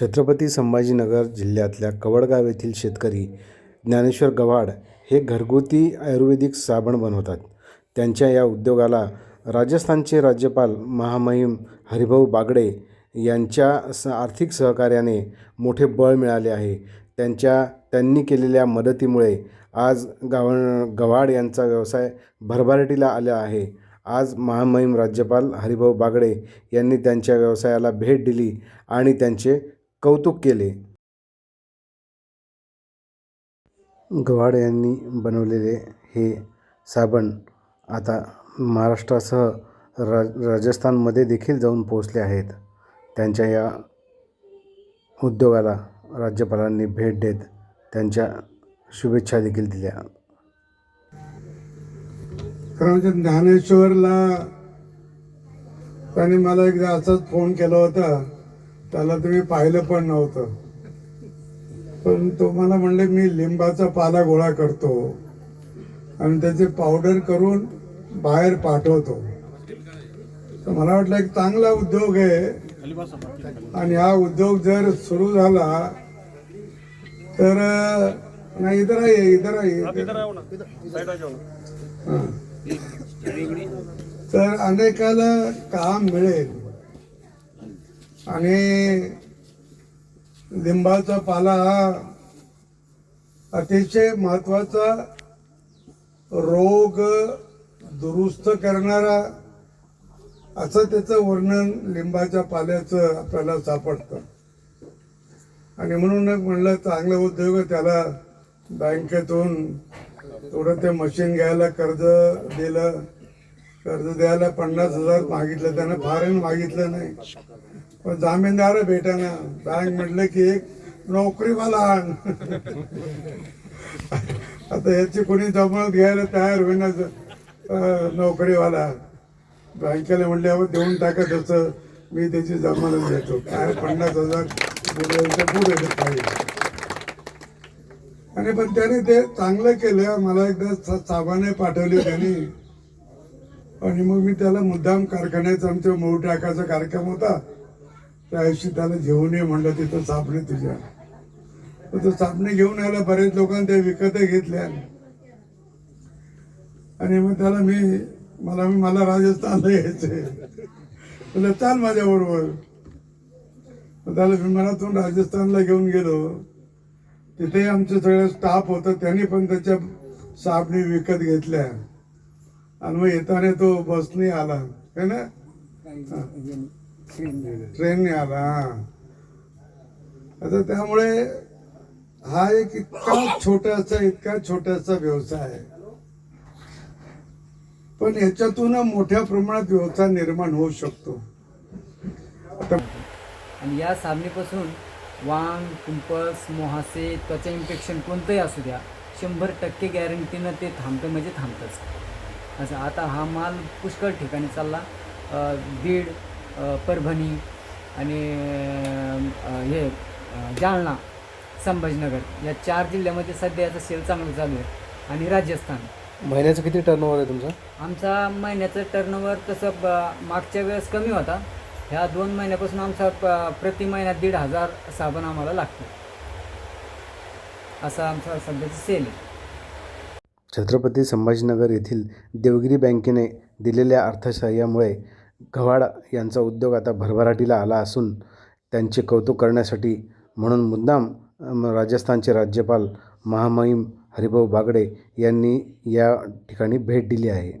छत्रपती संभाजीनगर जिल्ह्यातल्या कवडगाव येथील शेतकरी ज्ञानेश्वर गव्हाड हे घरगुती आयुर्वेदिक साबण बनवतात. त्यांच्या या उद्योगाला राजस्थानचे राज्यपाल महामहिम हरिभाऊ बागडे यांच्या स आर्थिक सहकार्याने मोठे बळ मिळाले आहे. त्यांच्या त्यांनी केलेल्या मदतीमुळे आज गाव गव्हाड यांचा व्यवसाय भरभराटीला आला आहे. आज महामहिम राज्यपाल हरिभाऊ बागडे यांनी त्यांच्या व्यवसायाला भेट दिली आणि त्यांचे कौतुक केले. गव्हाड यांनी बनवलेले हे साबण आता महाराष्ट्रासह रा राजस्थानमध्ये देखील जाऊन पोहोचले आहेत. त्यांच्या या उद्योगाला राज्यपालांनी भेट देत त्यांच्या शुभेच्छा देखील दिल्या. खरं ज्ञानेश्वरला त्याने मला एकदा असाच फोन केला होता. त्याला तुम्ही पाहिलं पण नव्हतं. पण तो मला म्हणले मी लिंबाचा पाला गोळा करतो आणि त्याचे पावडर करून बाहेर पाठवतो. तर मला वाटलं एक चांगला उद्योग आहे. आणि हा उद्योग जर सुरू झाला तर नाही इधर आहे इधर आहे. तर अनेकाला काम मिळेल. आणि लिंबाचा पाला हा अतिशय महत्त्वाचा रोग दुरुस्त करणारा असं त्याचं वर्णन लिंबाच्या पाल्याचं आपल्याला सापडतं. आणि म्हणून म्हणलं चांगलं उद्योग आहे, त्याला बँकेतून थोडं ते मशीन घ्यायला कर्ज दिलं. कर्ज द्यायला पन्नास हजार मागितलं त्यानं फारही मागितलं नाही. पण जामीनदार भेटाना बँक म्हटलं की एक नोकरीवाला आण आता याची कोणी जमत घ्यायला तयार होईना नोकरीवाला. बँकेला म्हणले अहो देऊन टाका तसं मी त्याची जमानत घेतो. काय पन्नास हजार मुलांच्या पुढे पाहिजे आणि पण त्याने ते चांगलं केलं. मला एकदा सा- साबणे पाठवली त्यांनी. आणि मग मी त्याला मुद्दाम कारखान्याचा आमच्या मूळ टाकाचा कार्यक्रम होता. त्या दिवशी त्याला घेऊन ये म्हणलं तिथं साबणे तुझ्या. तर तो साबणे घेऊन यायला बरेच लोकांनी ते विकतही घेतल्या. आणि मग त्याला मी मला मी मला राजस्थानला यायचंय. तुला चाल माझ्या बरोबर त्याला विमानातून राजस्थानला घेऊन गेलो. तिथे आमचं सगळं स्टाफ होतं त्यांनी पण त्याच्या साबणी विकत घेतल्या. आणि मग येताना तो बसने आला है ना? ट्रेनने आला. आता त्यामुळे हा एक इतका छोटासा इतका छोटासा व्यवसाय आहे. पण याच्यातून मोठ्या प्रमाणात व्यवसाय निर्माण होऊ शकतो. आणि या सामनेपासून वांग कुंपस मोहासे त्वचा इन्फेक्शन कोणतंही असू द्या शंभर टक्के गॅरंटीनं ते थांबतं म्हणजे थांबतंच. असं आता हा माल पुष्कळ ठिकाणी चालला. दीड बीड परभणी आणि हे जालना संभाजीनगर या चार जिल्ह्यामध्ये सध्या याचा सेल चांगलं चालू आहे आणि राजस्थान. महिन्याचं किती टर्नओव्हर आहे तुमचं? आमचा महिन्याचं टर्नओव्हर तसं मागच्या वेळेस कमी होता. ह्या दोन महिन्यापासून आमचा प- प्रति महिन्यात दीड हजार साबण आम्हाला लागतो. असा आमचा सध्याचं सेल आहे. छत्रपती संभाजीनगर येथील देवगिरी बँकेने दिलेल्या अर्थसहाय्यामुळे गव्हाड यांचा उद्योग आता भरभराटीला आला असून त्यांचे कौतुक करण्यासाठी म्हणून मुद्दाम राजस्थानचे राज्यपाल महामहिम हरिभाऊ बागडे यांनी या ठिकाणी भेट दिली आहे.